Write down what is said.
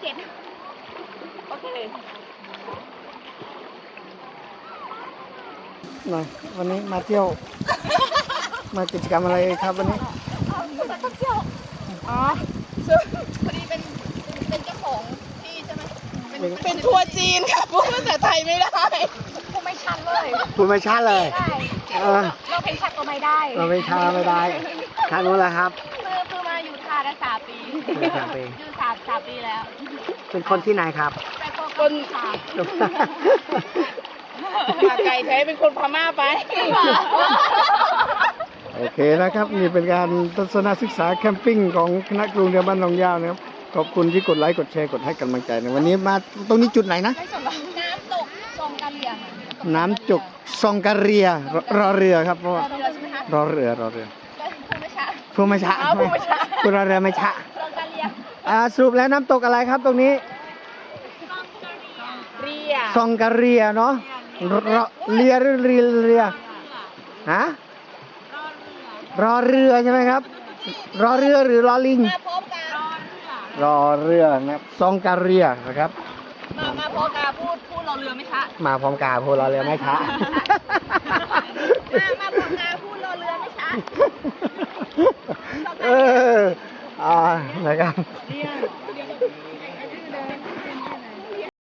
เจ็ดโอเคหน่อยวันนี้มาเที่ยว มากิจกรรมอะไรครับวันนี้มาท่องเที่ยวอ๋อซึ่งพอดีเป็นเป็นเจ้าของที่ใช่ไหมเป็นเป็นทัวร์จีนค่ะพูดภาษาไทยไม่ได้พูดไม่ชัดเลยคุณไม่ชัดเลยใช่เออเราเป็นชัดก็ไม่ได้ เราไม่ชัดไม่ได้ทางนู้นแหละครับ อยู่สามปีอยู่สามสามปีแล้ว เป็นคนที่ไหนครับแต่ก็คนค่ะมาไกลใช้เป็นคนพม่าไป โอเคนะครับนี่เป็นการทัศนศึกษาแคมปิ้งของคณะกรุงเดียวบ้านหนองยาวนะครับขอบคุณที่กดไลค์กดแชร์กดให้กำลังใจในวันนี้มาตรงนี้จุดไหนนะไม่สนน้ำตกทรงกะเหรี่ยงน้ำจุกซองกะเรียรรอเรือครับเพราะว่าเรือใช่ไหมคะรอเรือรอเรือก็คือไม่ใช่พูดไม่ชะอ้าวพูดไม่ชะพูดรอเรือไม่ชะ อ่าสรุปแล้วน้ำตกอะไรครับตรงนี้เรียซองกะเรียเนาะรรอเรียหรือเรียเรือฮะรอเรือใช่ไหมครับ รอเรือหรือรอลิงมาพร้อมกันรอเรือนะครับซองกะเรียนะครับ มามาพร้อมกันพูดพูดเราเรือไม่ชะมาพร้อมกาพูดรอเรือไม่ชะมา Dạ, dạ. lại ăn